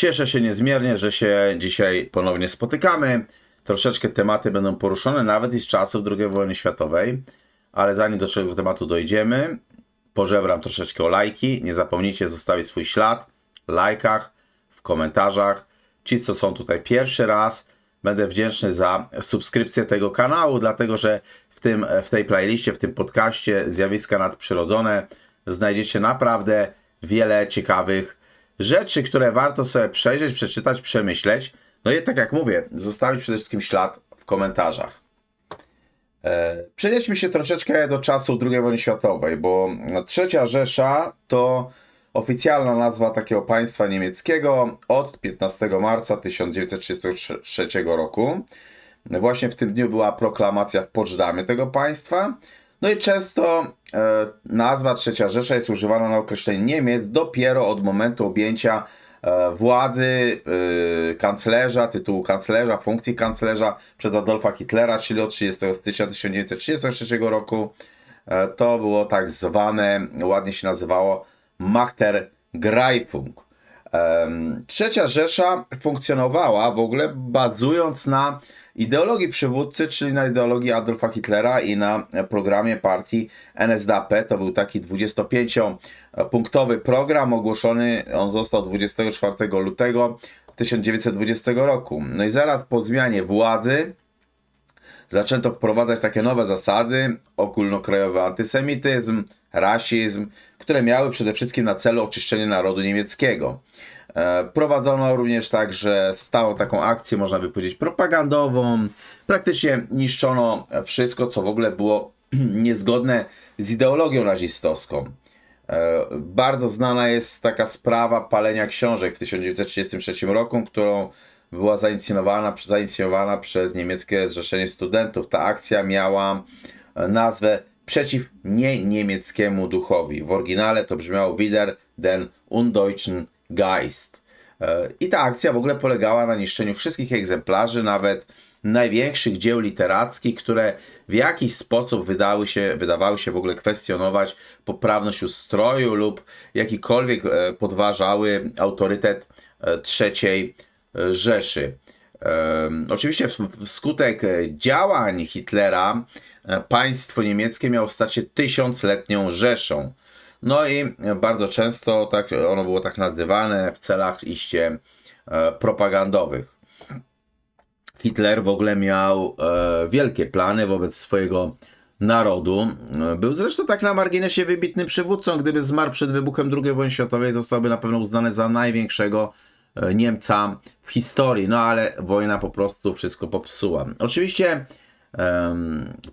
Cieszę się niezmiernie, że się dzisiaj ponownie spotykamy. Troszeczkę tematy będą poruszone, nawet i z czasów II wojny światowej, ale zanim do tego tematu dojdziemy, pożebram troszeczkę o lajki. Nie zapomnijcie zostawić swój ślad w lajkach, w komentarzach. Ci, co są tutaj pierwszy raz, będę wdzięczny za subskrypcję tego kanału, dlatego że w, tym, w tej playliście, w tym podcaście Zjawiska Nadprzyrodzone znajdziecie naprawdę wiele ciekawych rzeczy, które warto sobie przejrzeć, przeczytać, przemyśleć. No i tak jak mówię, zostawić przede wszystkim ślad w komentarzach. E, Przenieśmy się troszeczkę do czasów II wojny światowej, bo trzecia Rzesza to oficjalna nazwa takiego państwa niemieckiego od 15 marca 1933 roku. Właśnie w tym dniu była proklamacja w Poczdamie tego państwa. No i często e, nazwa Trzecia Rzesza jest używana na określenie Niemiec dopiero od momentu objęcia e, władzy e, kanclerza, tytułu kanclerza, funkcji kanclerza przez Adolfa Hitlera, czyli od 30 stycznia 1933 roku. E, to było tak zwane, ładnie się nazywało Machtergreifung. Em, Trzecia Rzesza funkcjonowała w ogóle bazując na ideologii przywódcy, czyli na ideologii Adolfa Hitlera i na programie partii NSDAP. To był taki 25-punktowy program ogłoszony, on został 24 lutego 1920 roku. No i zaraz po zmianie władzy zaczęto wprowadzać takie nowe zasady, ogólnokrajowy antysemityzm, rasizm, które miały przede wszystkim na celu oczyszczenie narodu niemieckiego. E, Prowadzono również także stałą taką akcję, można by powiedzieć, propagandową. Praktycznie niszczono wszystko, co w ogóle było niezgodne z ideologią nazistowską. E, Bardzo znana jest taka sprawa palenia książek w 1933 roku, którą była zainicjowana, zainicjowana przez niemieckie Zrzeszenie Studentów. Ta akcja miała e, nazwę Przeciw nieniemieckiemu duchowi. W oryginale to brzmiało Wider den Undeutschen Geist. E, I ta akcja w ogóle polegała na niszczeniu wszystkich egzemplarzy, nawet największych dzieł literackich, które w jakiś sposób wydały się, wydawały się w ogóle kwestionować poprawność ustroju lub jakikolwiek e, podważały autorytet e, trzeciej Rzeszy. Oczywiście wskutek działań Hitlera państwo niemieckie miało stać się tysiącletnią Rzeszą. No i bardzo często tak, ono było tak nazywane w celach iście e, propagandowych. Hitler w ogóle miał e, wielkie plany wobec swojego narodu. E, Był zresztą tak na marginesie wybitnym przywódcą. Gdyby zmarł przed wybuchem II wojny światowej, zostałby na pewno uznany za największego e, Niemca w historii. No ale wojna po prostu wszystko popsuła. Oczywiście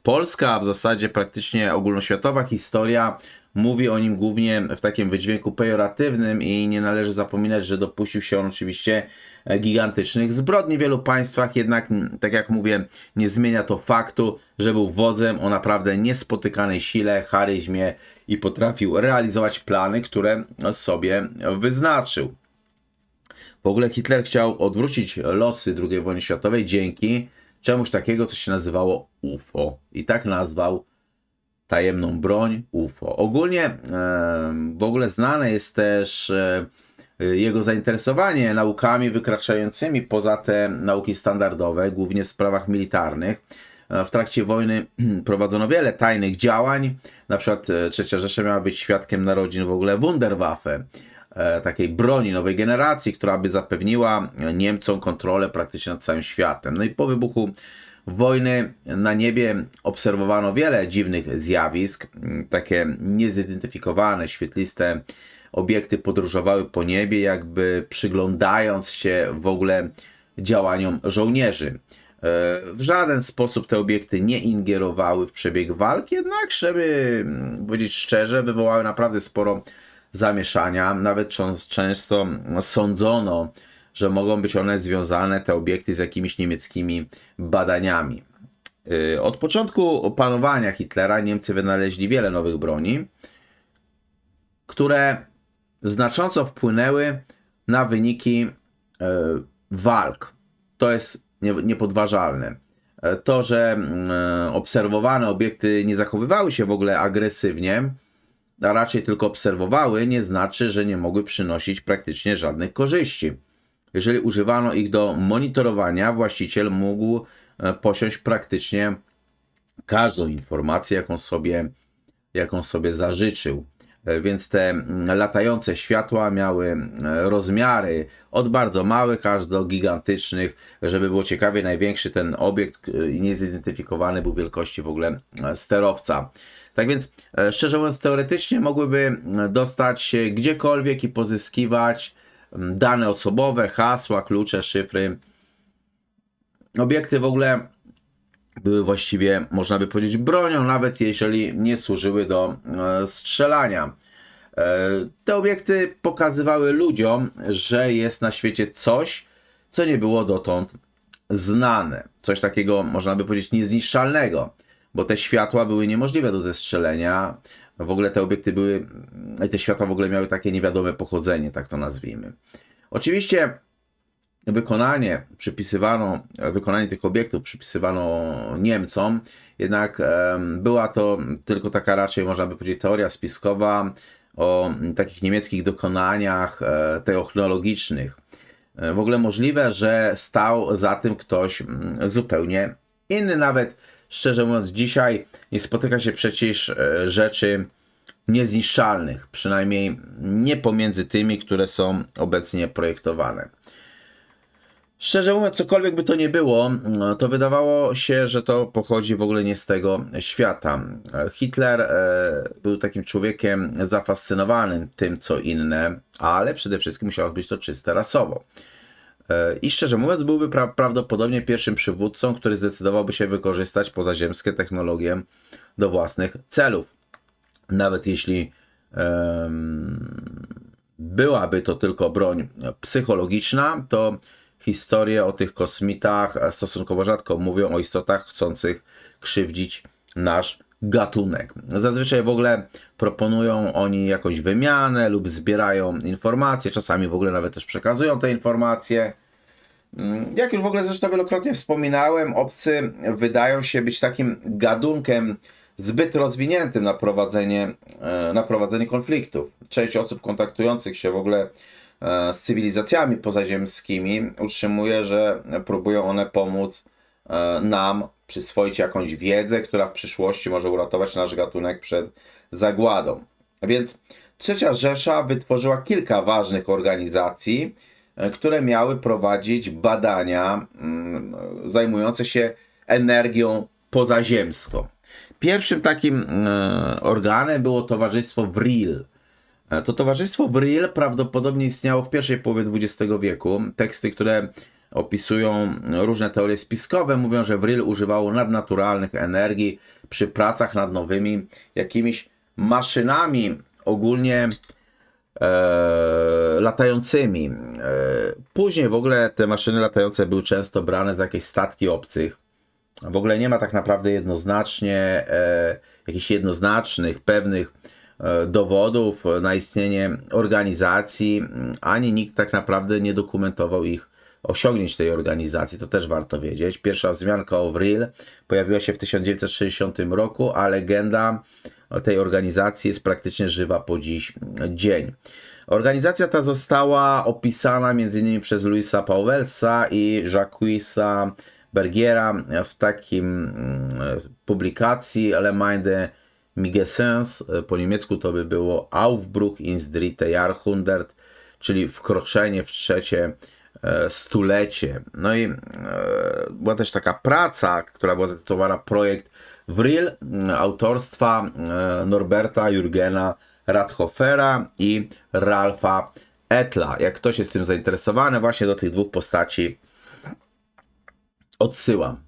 Polska, w zasadzie praktycznie ogólnoświatowa historia mówi o nim głównie w takim wydźwięku pejoratywnym i nie należy zapominać, że dopuścił się on oczywiście e, gigantycznych zbrodni w wielu państwach, jednak tak jak mówię, nie zmienia to faktu, że był wodzem o naprawdę niespotykanej sile, charyzmie i potrafił realizować plany, które sobie wyznaczył. W ogóle Hitler chciał odwrócić losy II wojny światowej dzięki czemuś takiego, co się nazywało UFO. I tak nazwał tajemną broń UFO. Ogólnie w ogóle znane jest też e, jego zainteresowanie naukami wykraczającymi poza te nauki standardowe, głównie w sprawach militarnych. E, W trakcie wojny prowadzono wiele tajnych działań. Na przykład e, Trzecia Rzesza miała być świadkiem narodzin w ogóle Wunderwaffe, takiej broni nowej generacji, która by zapewniła Niemcom kontrolę praktycznie nad całym światem. No i po wybuchu wojny na niebie obserwowano wiele dziwnych zjawisk, m, takie niezidentyfikowane, świetliste obiekty podróżowały po niebie, jakby przyglądając się w ogóle działaniom żołnierzy. E, W żaden sposób te obiekty nie ingerowały w przebieg walki, jednak, żeby mm, powiedzieć szczerze, wywołały naprawdę sporo zamieszania. Nawet często sądzono, że mogą być one związane, te obiekty, z jakimiś niemieckimi badaniami. Yy, Od początku panowania Hitlera Niemcy wynaleźli wiele nowych broni, które znacząco wpłynęły na wyniki e, walk. To jest nie- niepodważalne. To, że mm, obserwowane obiekty nie zachowywały się w ogóle agresywnie, a raczej tylko obserwowały, nie znaczy, że nie mogły przynosić praktycznie żadnych korzyści. Jeżeli używano ich do monitorowania, właściciel mógł e, posiąść praktycznie każdą informację, jaką sobie, jaką sobie zażyczył. E, Więc te latające światła miały rozmiary od bardzo małych aż do gigantycznych. Żeby było ciekawie, największy ten obiekt e, niezidentyfikowany był wielkości w ogóle sterowca. Tak więc, e, szczerze mówiąc, teoretycznie mogłyby dostać się gdziekolwiek i pozyskiwać dane osobowe, hasła, klucze, szyfry. Obiekty w ogóle były właściwie, można by powiedzieć, bronią, nawet jeżeli nie służyły do e, strzelania. E, Te obiekty pokazywały ludziom, że jest na świecie coś, co nie było dotąd znane. Coś takiego, można by powiedzieć, niezniszczalnego, bo te światła były niemożliwe do zestrzelenia. W ogóle te obiekty były, te światła w ogóle miały takie niewiadome pochodzenie, tak to nazwijmy. Oczywiście wykonanie przypisywano, wykonanie tych obiektów przypisywano Niemcom, jednak była to tylko taka raczej, można by powiedzieć, teoria spiskowa o takich niemieckich dokonaniach e, technologicznych. E, W ogóle możliwe, że stał za tym ktoś mm, zupełnie inny, nawet szczerze mówiąc, dzisiaj nie spotyka się przecież e, rzeczy niezniszczalnych, przynajmniej nie pomiędzy tymi, które są obecnie projektowane. Szczerze mówiąc, cokolwiek by to nie było, no, to wydawało się, że to pochodzi w ogóle nie z tego świata. Hitler e, był takim człowiekiem zafascynowanym tym, co inne, ale przede wszystkim musiało być to czyste rasowo. E, I szczerze mówiąc, byłby pra prawdopodobnie pierwszym przywódcą, który zdecydowałby się wykorzystać pozaziemskie technologie do własnych celów. Nawet jeśli em, byłaby to tylko broń psychologiczna, to historie o tych kosmitach stosunkowo rzadko mówią o istotach chcących krzywdzić nasz gatunek. Zazwyczaj w ogóle proponują oni jakąś wymianę lub zbierają informacje, czasami w ogóle nawet też przekazują te informacje. Mm, Jak już w ogóle zresztą wielokrotnie wspominałem, obcy wydają się być takim gadunkiem zbyt rozwiniętym na prowadzenie, e, na prowadzenie konfliktów. Część osób kontaktujących się w ogóle e, z cywilizacjami pozaziemskimi utrzymuje, że próbują one pomóc e, nam przyswoić jakąś wiedzę, która w przyszłości może uratować nasz gatunek przed zagładą. Więc Trzecia Rzesza wytworzyła kilka ważnych organizacji, e, które miały prowadzić badania mm, zajmujące się energią pozaziemską. Pierwszym takim e, organem było Towarzystwo Vril. E, To towarzystwo Vril prawdopodobnie istniało w pierwszej połowie XX wieku. Teksty, które opisują różne teorie spiskowe, mówią, że Vril używało nadnaturalnych energii przy pracach nad nowymi jakimiś maszynami, ogólnie e, latającymi. E, później w ogóle te maszyny latające były często brane za jakieś statki obcych. W ogóle nie ma tak naprawdę jednoznacznie e, jakichś jednoznacznych, pewnych e, dowodów na istnienie organizacji, ani nikt tak naprawdę nie dokumentował ich osiągnięć tej organizacji. To też warto wiedzieć. Pierwsza wzmianka o Vril pojawiła się w 1960 roku, a legenda tej organizacji jest praktycznie żywa po dziś dzień. Organizacja ta została opisana m.in. przez Louisa Pauwelsa i Jacquesa Bergiera w takim mm, publikacji Eleminde Migesens, po niemiecku to by było Aufbruch ins dritte Jahrhundert, czyli wkroczenie w trzecie stulecie. No i e, była też taka praca, która była zatytułowana Projekt Vril m, autorstwa e, Norberta Jurgena Rathhofera i Ralfa Etla. Jak ktoś jest tym zainteresowany, właśnie do tych dwóch postaci odsyłam.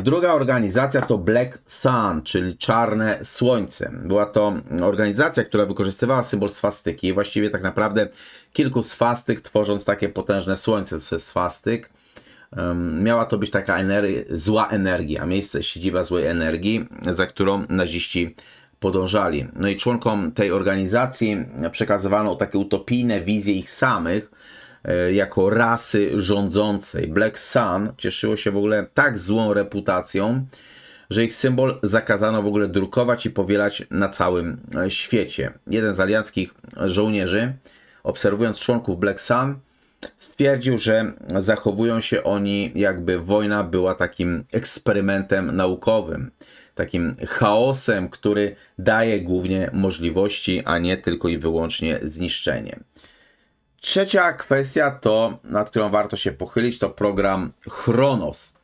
Druga organizacja to Black Sun, czyli Czarne Słońce. Była to organizacja, która wykorzystywała symbol swastyki, właściwie tak naprawdę kilku swastyk, tworząc takie potężne słońce ze swastyk. Miała to być taka zła energia, miejsce, siedziba złej energii, za którą naziści podążali. No i członkom tej organizacji przekazywano takie utopijne wizje ich samych, jako rasy rządzącej. Black Sun cieszyło się w ogóle tak złą reputacją, że ich symbol zakazano w ogóle drukować i powielać na całym e, świecie. Jeden z alianckich żołnierzy, obserwując członków Black Sun, stwierdził, że zachowują się oni, jakby wojna była takim eksperymentem naukowym, takim chaosem, który daje głównie możliwości, a nie tylko i wyłącznie zniszczenie. Trzecia kwestia, to nad którą warto się pochylić, to program Chronos.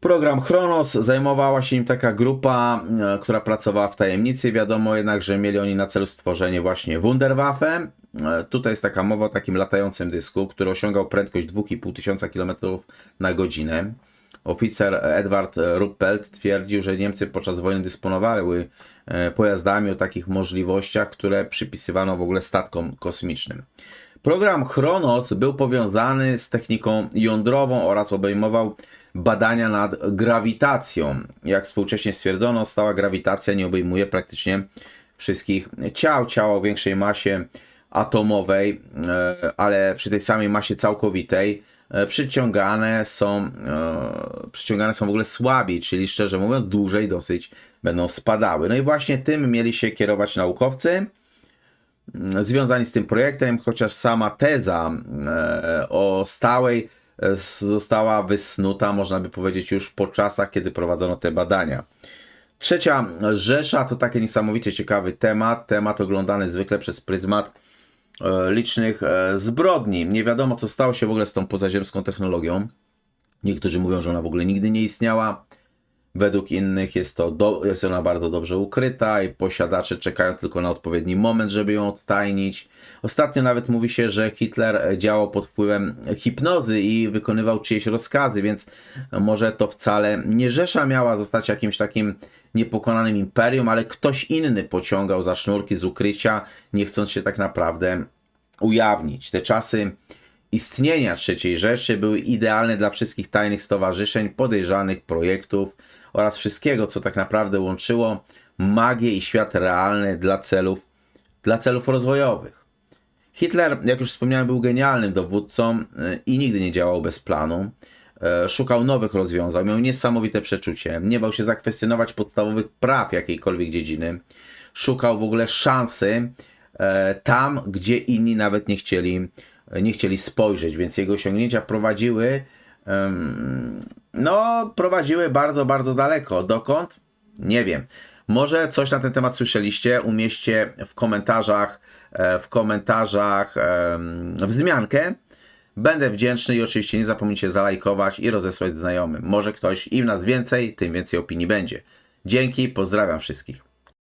Program Chronos zajmowała się nim taka grupa, e, która pracowała w tajemnicy. Wiadomo jednak, że mieli oni na celu stworzenie właśnie Wunderwaffe. E, Tutaj jest taka mowa o takim latającym dysku, który osiągał prędkość 2,5 tysiąca km na godzinę. Oficer Edward Ruppelt twierdził, że Niemcy podczas wojny dysponowały e, pojazdami o takich możliwościach, które przypisywano w ogóle statkom kosmicznym. Program Chronos był powiązany z techniką jądrową oraz obejmował badania nad grawitacją. Jak współcześnie stwierdzono, stała grawitacja nie obejmuje praktycznie wszystkich ciał. Ciała o większej masie atomowej, e, ale przy tej samej masie całkowitej przyciągane są, e, przyciągane są w ogóle słabiej, czyli szczerze mówiąc dłużej dosyć będą spadały. No i właśnie tym mieli się kierować naukowcy związani z tym projektem, chociaż sama teza e, o stałej e, została wysnuta, można by powiedzieć, już po czasach, kiedy prowadzono te badania. Trzecia Rzesza to taki niesamowicie ciekawy temat, temat oglądany zwykle przez pryzmat e, licznych e, zbrodni. Nie wiadomo, co stało się w ogóle z tą pozaziemską technologią. Niektórzy mówią, że ona w ogóle nigdy nie istniała. Według innych jest, to do, jest ona bardzo dobrze ukryta i posiadacze czekają tylko na odpowiedni moment, żeby ją odtajnić. Ostatnio nawet mówi się, że Hitler działał pod wpływem hipnozy i wykonywał czyjeś rozkazy, więc może to wcale nie Rzesza miała zostać jakimś takim niepokonanym imperium, ale ktoś inny pociągał za sznurki z ukrycia, nie chcąc się tak naprawdę ujawnić. Te czasy istnienia III Rzeszy były idealne dla wszystkich tajnych stowarzyszeń, podejrzanych projektów oraz wszystkiego, co tak naprawdę łączyło magię i świat realny dla celów, dla celów rozwojowych. Hitler, jak już wspomniałem, był genialnym dowódcą y, i nigdy nie działał bez planu. E, Szukał nowych rozwiązań, miał niesamowite przeczucie, nie bał się zakwestionować podstawowych praw jakiejkolwiek dziedziny. Szukał w ogóle szansy e, tam, gdzie inni nawet nie chcieli, nie chcieli spojrzeć, więc jego osiągnięcia prowadziły, no, prowadziły bardzo, bardzo daleko. Dokąd? Nie wiem. Może coś na ten temat słyszeliście, umieście w komentarzach, e, w komentarzach wzmiankę. Będę wdzięczny i oczywiście nie zapomnijcie zalajkować i rozesłać znajomym. Może ktoś im nas więcej, tym więcej opinii będzie. Dzięki, pozdrawiam wszystkich.